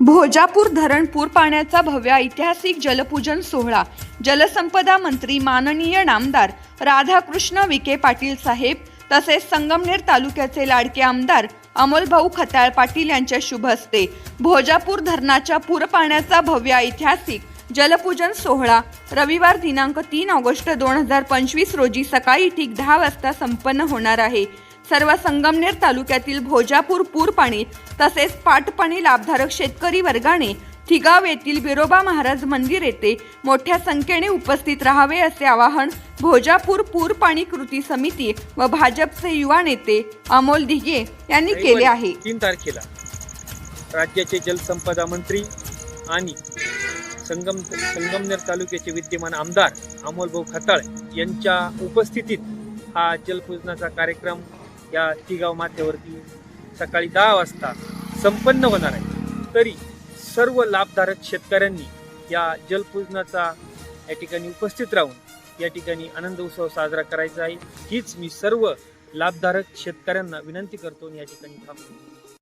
भोजापूर धरण पूर पाण्याचा भव्य ऐतिहासिक जलपूजन सोहळा. जलसंपदा मंत्री माननीय नामदार राधाकृष्ण विखे पाटील साहेब तसेच संगमनेर तालुक्याचे लाडके आमदार अमोलभाऊ खताळ पाटील यांच्या शुभ हस्ते भोजापूर धरणाच्या पूर पाण्याचा भव्य ऐतिहासिक जलपूजन सोहळा रविवार दिनांक तीन ऑगस्ट दोन हजार पंचवीस रोजी सकाळी ठीक दहा वाजता संपन्न होणार आहे. सर्व संगमनेर तालुक्यातील भोजापूर पूर पाणी तसेच पाटपाणी लाभधारक शेतकरी वर्गाने थिगाव येथील बिरोबा महाराज मंदिर येथे मोठ्या संख्येने उपस्थित राहावे असे आवाहन भोजापूर पूर पाणी कृती समिती व भाजपचे युवा नेते अमोल दिघे यांनी केले आहे. तीन तारखेला राज्याचे जलसंपदा मंत्री आणि संगम संगमनेर तालुक्याचे विद्यमान आमदार अमोलभाऊ खताळ यांच्या उपस्थितीत हा जलपूजनाचा कार्यक्रम या तिगाव माथ्यावरती सकाळी दहा वाजता संपन्न होणार आहे. तरी सर्व लाभधारक शेतकऱ्यांनी या जलपूजनाचा या ठिकाणी उपस्थित राहून या ठिकाणी आनंद उत्सव साजरा करायचा आहे. हीच मी सर्व लाभधारक शेतकऱ्यांना विनंती करतो आणि या ठिकाणी थांबतो.